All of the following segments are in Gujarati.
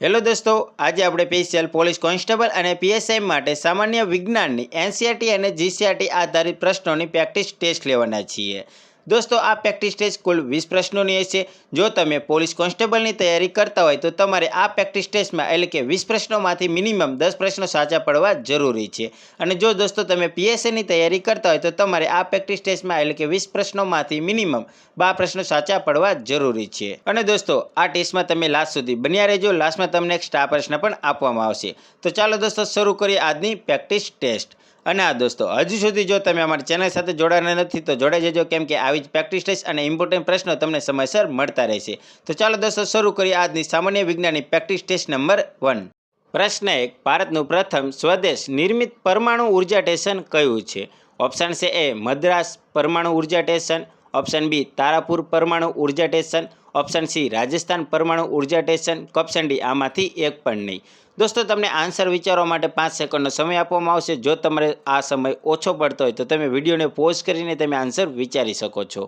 હેલો દોસ્તો, આજે આપણે સ્પેશિયલ પોલીસ કોન્સ્ટેબલ અને પીએસઆઈ માટે સામાન્ય વિજ્ઞાનની એનસીઆરટી અને જીસીઆરટી આધારિત પ્રશ્નોની પ્રેક્ટિસ ટેસ્ટ લેવાના છીએ. દોસ્તો, આ પ્રેક્ટિસ ટેસ્ટ કુલ વીસ પ્રશ્નોની હશે જો તમે પોલીસ કોન્સ્ટેબલની તૈયારી કરતા હોય, તો તમારે આ પ્રેક્ટિસ ટેસ્ટમાં એટલે કે વીસ પ્રશ્નોમાંથી મિનિમમ દસ પ્રશ્નો સાચા પડવા જરૂરી છે. અને જો દોસ્તો, તમે પીએસએની તૈયારી કરતા હોય, તો તમારે આ પ્રેક્ટિસ ટેસ્ટમાં એટલે કે વીસ પ્રશ્નોમાંથી મિનિમમ બાર પ્રશ્નો સાચા પડવા જરૂરી છે. અને દોસ્તો, આ ટેસ્ટમાં તમે લાસ્ટ સુધી બન્યા રહેજો. લાસ્ટમાં તમને એક સ્ટાર પ્રશ્ન પણ આપવામાં આવશે. તો ચાલો દોસ્તો, શરૂ કરીએ આજની પ્રેક્ટિસ ટેસ્ટ અને આ દોસ્તો, હજુ સુધી જો તમે અમારી ચેનલ સાથે જોડાના નથી, તો જોડાઈ જજો, કેમ કે આવી જ પ્રેક્ટિસ ટેસ્ટ અને ઇમ્પોર્ટન્ટ પ્રશ્નો તમને સમયસર મળતા રહેશે. તો ચાલો દોસ્તો, શરૂ કરીએ આજની સામાન્ય વિજ્ઞાનની પ્રેક્ટિસ ટેસ્ટ નંબર વન પ્રશ્ન એક, ભારતનું પ્રથમ સ્વદેશ નિર્મિત પરમાણુ ઊર્જા સ્ટેશન કયું છે? ઓપ્શન છે એ મદ્રાસ પરમાણુ ઊર્જા સ્ટેશન. ઓપ્શન બી તારાપુર પરમાણુ ઊર્જા સ્ટેશન. ઓપ્શન સી રાજસ્થાન પરમાણુ ઊર્જા સ્ટેશન. ઓપ્શન ડી આમાંથી એક પણ નહીં. દોસ્તો, તમને આન્સર વિચારવા માટે પાંચ સેકન્ડનો સમય આપવામાં આવશે. જો તમારે આ સમય ઓછો પડતો હોય તો તમે વિડીયોને પોઝ કરીને તમે આન્સર વિચારી શકો છો.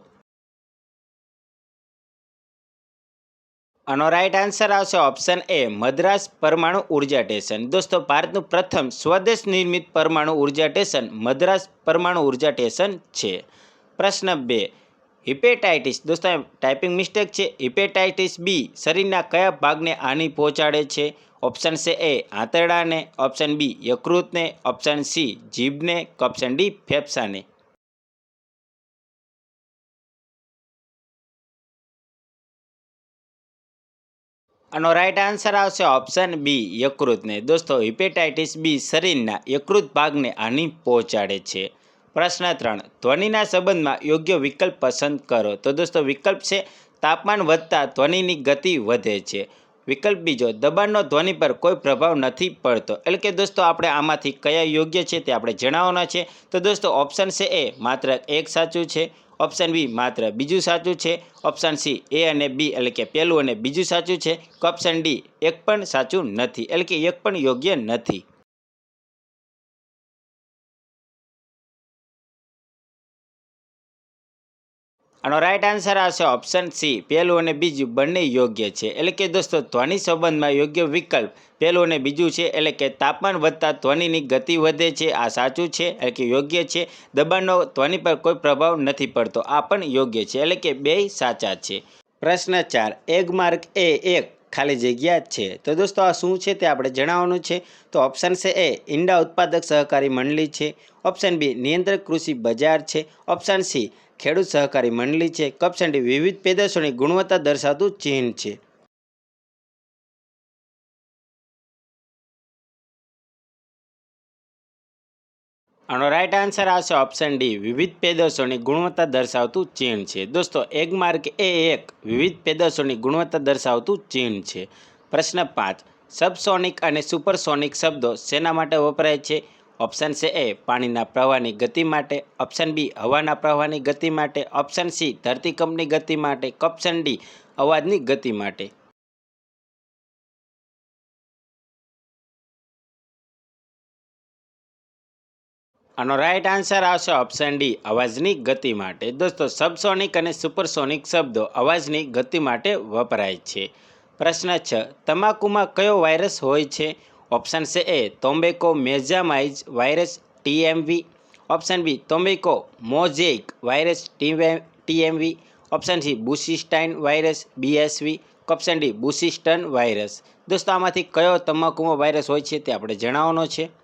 આનો રાઈટ આન્સર આવશે ઓપ્શન એ મદ્રાસ પરમાણુ ઊર્જા સ્ટેશન દોસ્તો, ભારતનું પ્રથમ સ્વદેશ નિર્મિત પરમાણુ ઊર્જા સ્ટેશન મદ્રાસ પરમાણુ ઊર્જા સ્ટેશન છે. પ્રશ્ન બે હિપેટાઇટિસ. દોસ્તો ટાઈપિંગ મિસ્ટેક છે. હિપેટાઇટિસ બી શરીરના કયા ભાગને હાનિ પહોંચાડે છે? ઓપ્શન છે એ આંતરડાને, ઓપ્શન બી યકૃતને, ઓપ્શન સી જીભને, ઓપ્શન ડી ફેફસાને. આનો રાઈટ આન્સર આવશે ઓપ્શન બી યકૃતને. દોસ્તો, હિપેટાઇટિસ બી શરીરના યકૃત ભાગને હાનિ પહોંચાડે છે. પ્રશ્ન ત્રણ. ધ્વનિના સંબંધમાં યોગ્ય વિકલ્પ પસંદ કરો. તો દોસ્તો, વિકલ્પ છે, તાપમાન વધતા ધ્વનિની ગતિ વધે છે. વિકલ્પ બીજો, દબાણનો ધ્વનિ પર કોઈ પ્રભાવ નથી પડતો. એટલે કે દોસ્તો, આપણે આમાંથી કયા યોગ્ય છે તે આપણે જણાવવાના છે. તો દોસ્તો, ઓપ્શન છે એ માત્ર એક સાચું છે. ઓપ્શન બી માત્ર બીજું સાચું છે. ઓપ્શન સી એ અને બી, એટલે કે પહેલું અને બીજું સાચું છે. ઓપ્શન ડી, એક પણ સાચું નથી. એટલે કે એક પણ યોગ્ય નથી. આનો રાઇટ આન્સર આવશે ઓપ્શન સી પહેલું અને બીજું બંને યોગ્ય છે. એટલે કે દોસ્તો, ધ્વનિ સંબંધમાં યોગ્ય વિકલ્પ, પહેલું અને બીજું છે, એટલે કે તાપમાન વધતા ધ્વનિની ગતિ વધે છે, આ સાચું છે, એટલે કે યોગ્ય છે. દબાણનો ધ્વનિ પર કોઈ પ્રભાવ નથી પડતો, આ પણ યોગ્ય છે, એટલે કે બે સાચા છે. પ્રશ્ન ચાર એગ માર્ક એ એક ખાલી જગ્યા જ છે. તો દોસ્તો, આ શું છે તે આપણે જણાવવાનું છે. તો ઓપ્શન છે એ ઈંડા ઉત્પાદક સહકારી મંડળી છે. ઓપ્શન બી નિયંત્રક કૃષિ બજાર છે. ઓપ્શન સી ખેડૂત સહકારી મંડળી છે. ઓપ્શન ડી વિવિધ પેદાશોની ગુણવત્તા દર્શાવતું ચિહ્ન છે. આનો રાઈટ આન્સર આવશે ઓપ્શન ડી વિવિધ પેદાશોની ગુણવત્તા દર્શાવતું ચિહ્ન છે. દોસ્તો એક માર્ક એ એક વિવિધ પેદાશોની ગુણવત્તા દર્શાવતું ચિહ્ન છે. પ્રશ્ન પાંચ. સબસોનિક અને સુપરસોનિક શબ્દો શેના માટે વપરાય છે? ઓપ્શન છે એ, પાણીના પ્રવાહની ગતિ માટે. ઓપ્શન બી હવાના પ્રવાહની ગતિ માટે. ઓપ્શન સી ધરતીકંપની ગતિ માટે. ઓપ્શન ડી અવાજની ગતિ માટે. આનો રાઈટ આન્સર આવશે ઓપ્શન ડી અવાજની ગતિ માટે. દોસ્તો સબસોનિક અને સુપરસોનિક શબ્દો અવાજની ગતિ માટે વપરાય છે. પ્રશ્ન છ, તમાકુમાં કયો વાયરસ હોય છે? ઓપ્શન છે A tobacco mosaic virus T M V option B tobacco mosaic virus T M V option C બુસિસ્ટાઇન virus B S V option D બુસિસ્ટન virus દોસ્તો, આમાંથી કયો તમાકુમાં વાયરસ હોય છે તે આપણે જણાવવાનો છે.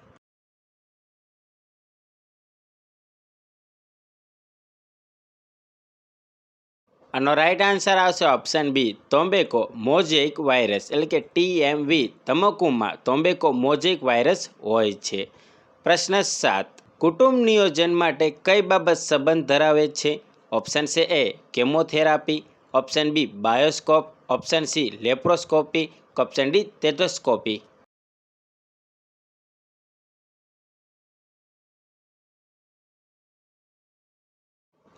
આનો રાઈટ આન્સર આવશે option B tobacco mosaic virus એટલે કે ટીએમવી તમાકુમાં તોમ્બેકો મોઝેઇક વાયરસ હોય છે. પ્રશ્ન સાત કુટુંબ નિયોજન માટે કઈ બાબત સંબંધ ધરાવે છે? ઓપ્શન છે A chemotherapy option B bioscope option C laparoscopy option D stethoscopy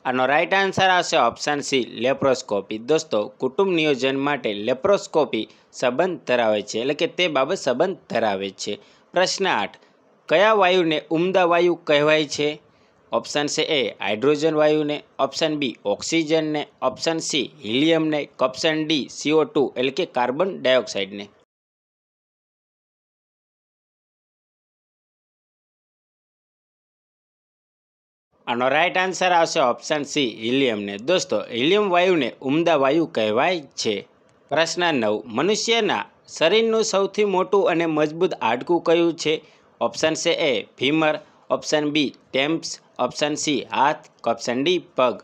આનો રાઈટ આન્સર આવશે ઓપ્શન સી લેપ્રોસ્કોપી દોસ્તો, કુટુંબ નિયોજન માટે લેપ્રોસ્કોપી સંબંધ ધરાવે છે. એટલે કે તે બાબત સંબંધ ધરાવે છે. પ્રશ્ન આઠ, કયા વાયુને ઉમદા વાયુ કહેવાય છે? ઓપ્શન છે એ હાઇડ્રોજન વાયુને. ઓપ્શન બી ઓક્સિજનને option C હિલિયમને option D C O two એટલે કે કાર્બન ડાયોક્સાઇડને આનો રાઈટ આન્સર આવશે ઓપ્શન સી હિલિયમને દોસ્તો હિલિયમ વાયુને ઉમદા વાયુ કહેવાય છે. પ્રશ્ન નવ, મનુષ્યના શરીરનું સૌથી મોટું અને મજબૂત હાડકું કયું છે? ઓપ્શન છે એ ફીમર ઓપ્શન બી ટેમ્પ્સ ઓપ્શન સી હાથ ઓપ્શન ડી પગ.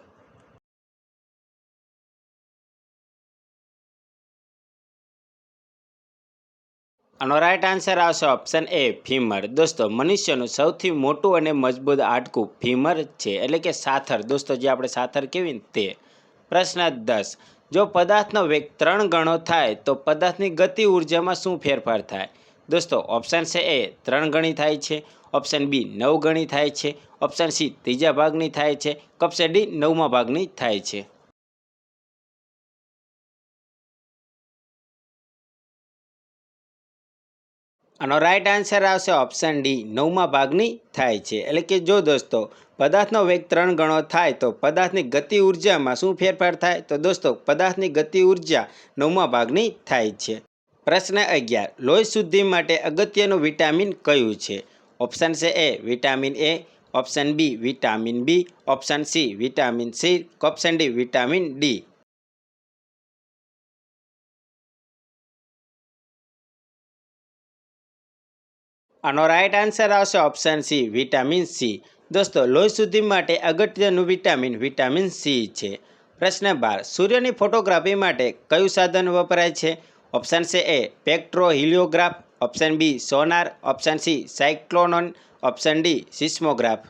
આનો રાઈટ આન્સર આવશે ઓપ્શન એ ફીમર દોસ્તો મનુષ્યનું સૌથી મોટું અને મજબૂત હાડકું ફીમર છે એટલે કે સાથર દોસ્તો જે આપણે સાથર કેવી તે પ્રશ્ન દસ જો પદાર્થનો વેગ ત્રણ ગણો થાય તો પદાર્થની ગતિ ઉર્જામાં શું ફેરફાર થાય દોસ્તો ઓપ્શન છે એ ત્રણ ગણી થાય છે ઓપ્શન બી નવ ગણી થાય છે ઓપ્શન સી ત્રીજા ભાગની થાય છે ઓપ્શન ડી નવમા ભાગની થાય છે આનો રાઈટ આન્સર આવશે ઓપ્શન ડી નવમા ભાગની થાય છે. એટલે કે જો દોસ્તો, પદાર્થનો વેગ ત્રણ ગણો થાય તો પદાર્થની ગતિ ઉર્જામાં શું ફેરફાર થાય? તો દોસ્તો, પદાર્થની ગતિ ઊર્જા નવમા ભાગની થાય છે. પ્રશ્ન અગિયાર, લોહી શુદ્ધિ માટે અગત્યનું વિટામિન કયું છે? ઓપ્શન છે A vitamin A option B vitamin B option C vitamin C option D vitamin D આનો રાઇટ આન્સર આવશે ઓપ્શન સી વિટામિન સી દોસ્તો, લોહી શુદ્ધિ માટે અગત્યનું વિટામિન વિટામિન સી છે. પ્રશ્ન બાર, સૂર્યની ફોટોગ્રાફી માટે કયું સાધન વપરાય છે? ઓપ્શન છે A spectroheliograph option B sonar option C સાયક્લોનોન option D seismograph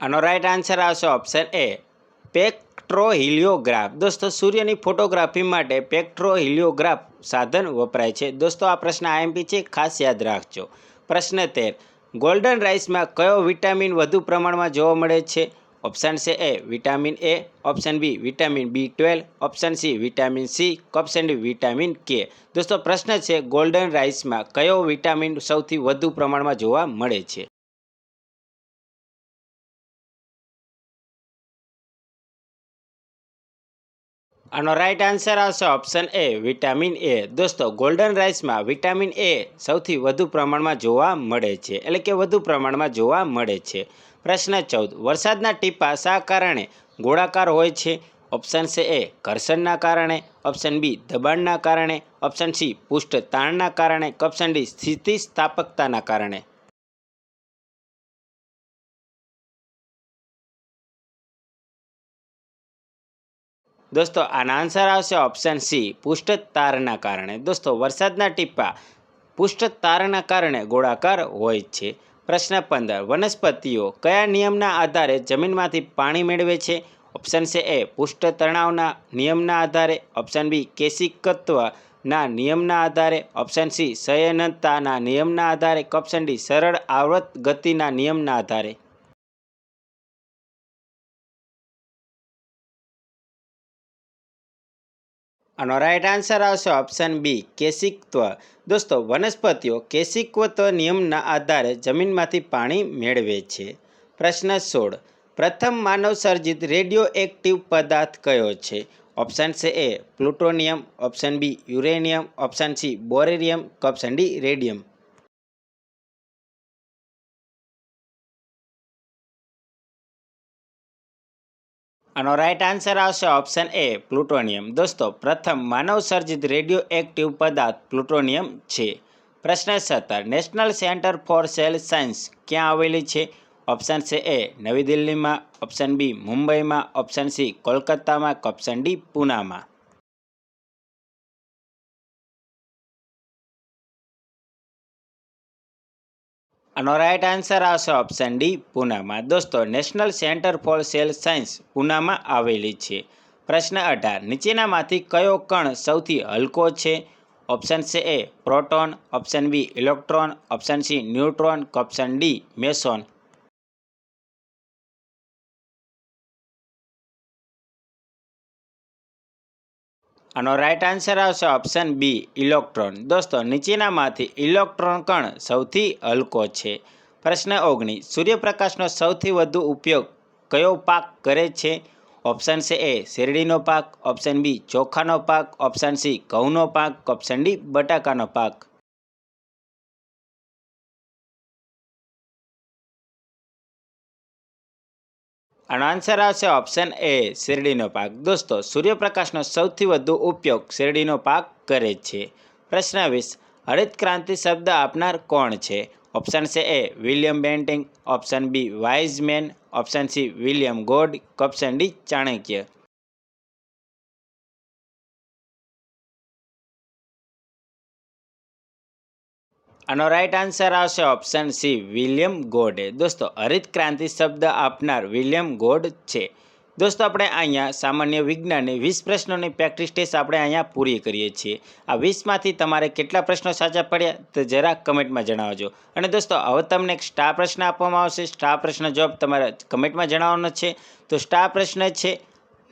આનો રાઇટ આન્સર આવશે ઓપ્શન એ પેક્ટ્રો હિલિયોગ્રાફ દોસ્તો, સૂર્યની ફોટોગ્રાફી માટે પેક્ટ્રોહિલિયોગ્રાફ સાધન વપરાય છે. દોસ્તો, આ પ્રશ્ન આઈએમપી છે, ખાસ યાદ રાખજો. પ્રશ્ન તેર. ગોલ્ડન રાઈસમાં કયો વિટામિન વધુ પ્રમાણમાં જોવા મળે છે? ઓપ્શન છે A vitamin A option B vitamin B twelve option C vitamin C option D vitamin K દોસ્તો, પ્રશ્ન છે ગોલ્ડન રાઈસમાં કયો વિટામિન સૌથી વધુ પ્રમાણમાં જોવા મળે છે? આનો રાઈટ આન્સર આવશે ઓપ્શન એ વિટામિન એ દોસ્તો ગોલ્ડન રાઈસમાં વિટામિન એ સૌથી વધુ પ્રમાણમાં જોવા મળે છે. એટલે કે વધુ પ્રમાણમાં જોવા મળે છે. પ્રશ્ન ચૌદ, વરસાદના ટીપા શા કારણે ગોળાકાર હોય છે? ઓપ્શન છે એ ઘર્ષણના કારણે. ઓપ્શન બી દબાણના કારણે. ઓપ્શન સી પૃષ્ઠ તાણના કારણે. ઓપ્શન ડી સ્થિતિસ્થાપકતાના કારણે. દોસ્તો, આના આન્સર આવશે ઓપ્શન સી પૃષ્ઠ તારના કારણે. દોસ્તો, વરસાદના ટીપા, પૃષ્ઠ તારના કારણે ગોળાકાર હોય છે. પ્રશ્ન પંદર, વનસ્પતિઓ કયા નિયમના આધારે જમીનમાંથી પાણી મેળવે છે? ઓપ્શન છે એ પૃષ્ઠ તણાવના નિયમના આધારે. ઓપ્શન બી કેશિકત્વના નિયમના આધારે. ઓપ્શન સી સયનતાના નિયમના આધારે. ઓપ્શન ડી સરળ આવૃત ગતિના નિયમના આધારે. આનો રાઈટ આન્સર આવશે ઓપ્શન બી કેશિકત્વ. દોસ્તો, વનસ્પતિઓ કેશિકત્વ નિયમના આધારે જમીનમાંથી પાણી મેળવે છે. પ્રશ્ન સોળ. પ્રથમ માનવ સર્જિત રેડિયો એક્ટિવ પદાર્થ કયો છે? ઓપ્શન છે A plutonium. Option B uranium. Option C બોરેરિયમ option D radium. આનો રાઇટ આન્સર આવશે ઓપ્શન એ પ્લુટોનિયમ દોસ્તો, પ્રથમ માનવ સર્જિત રેડિયો એક્ટિવ પદાર્થ પ્લુટોનિયમ છે. પ્રશ્ન સત્તર national centre for cell science ક્યાં આવેલી છે? ઓપ્શન છે એ નવી દિલ્હીમાં. ઓપ્શન બી મુંબઈમાં. ઓપ્શન સી કોલકાતામાં. ઓપ્શન ડી પૂનામાં. આનો રાઈટ આન્સર આવશે ઓપ્શન ડી પૂનામાં. દોસ્તો national centre for cell science પૂનામાં આવેલી છે. પ્રશ્ન અઢાર, નીચેનામાંથી કયો કણ સૌથી હલકો છે? ઓપ્શન છે A proton option B electron option C neutron option D meson આનો રાઇટ આન્સર આવશે ઓપ્શન બી ઇલેક્ટ્રોન દોસ્તો, નીચેનામાંથી ઇલેક્ટ્રોન કણ સૌથી હલકો છે. પ્રશ્ન ઓગણીસ, સૂર્યપ્રકાશનો સૌથી વધુ ઉપયોગ કયો પાક કરે છે? ઓપ્શન છે એ શેરડીનો પાક. ઓપ્શન બી ચોખાનો પાક. ઓપ્શન સી ઘઉંનો પાક. ઓપ્શન ડી બટાકાનો પાક. આનો આન્સર આવશે ઓપ્શન એ શેરડીનો પાક. દોસ્તો, સૂર્યપ્રકાશનો સૌથી વધુ ઉપયોગ શેરડીનો પાક કરે છે. પ્રશ્ન વીસ, હરિત ક્રાંતિ શબ્દ આપનાર કોણ છે? ઓપ્શન છે A William Banting. Option B Weismann. Option C William Gaud option D Chanakya. આનો રાઈટ આન્સર આવશે ઓપ્શન સી વિલિયમ ગોડે દોસ્તો, હરિત ક્રાંતિ શબ્દ આપનાર વિલિયમ ગોડ છે. દોસ્તો, આપણે અહીંયા સામાન્ય વિજ્ઞાનની વીસ પ્રશ્નોની પ્રેક્ટિસ ટેસ્ટ આપણે અહીંયા પૂરી કરીએ છીએ. આ વીસમાંથી તમારે કેટલા પ્રશ્નો સાચા પડ્યા તો જરા કમેન્ટમાં જણાવજો. અને દોસ્તો, હવે તમને એક સ્ટાર પ્રશ્ન આપવામાં આવશે. સ્ટાર પ્રશ્ન જવાબ તમારે કમેન્ટમાં જણાવવાનો છે. તો સ્ટાર પ્રશ્ન છે,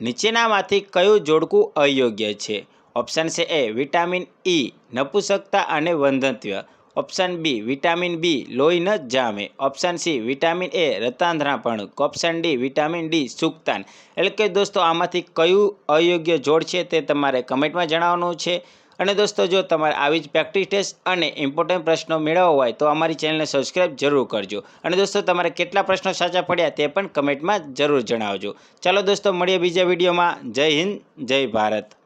નીચેનામાંથી કયું જોડકું અયોગ્ય છે? ઓપ્શન છે એ વિટામિન ઈ નપુસકતા અને વંધત્વ ઓપ્શન બી વિટામિન બી લોહી ન જામે. ઓપ્શન સી વિટામિન એ રતાંધરાપણું ઓપ્શન ડી વિટામિન ડી સુક્તાન. એટલે કે દોસ્તો આમાંથી કયું અયોગ્ય જોડ છે તે તમારે કમેન્ટમાં જણાવવાનું છે. અને દોસ્તો જો તમારે આવી જ પ્રેક્ટિસ ટેસ્ટ અને ઇમ્પોર્ટન્ટ પ્રશ્નો મેળવવા હોય તો અમારી ચેનલને સબસ્ક્રાઇબ જરૂર કરજો. અને દોસ્તો તમારે કેટલા પ્રશ્નો સાચા પડ્યા તે પણ કમેન્ટમાં જરૂર જણાવજો. ચાલો દોસ્તો મળીએ બીજા વિડીયોમાં. જય હિન્દ, જય ભારત.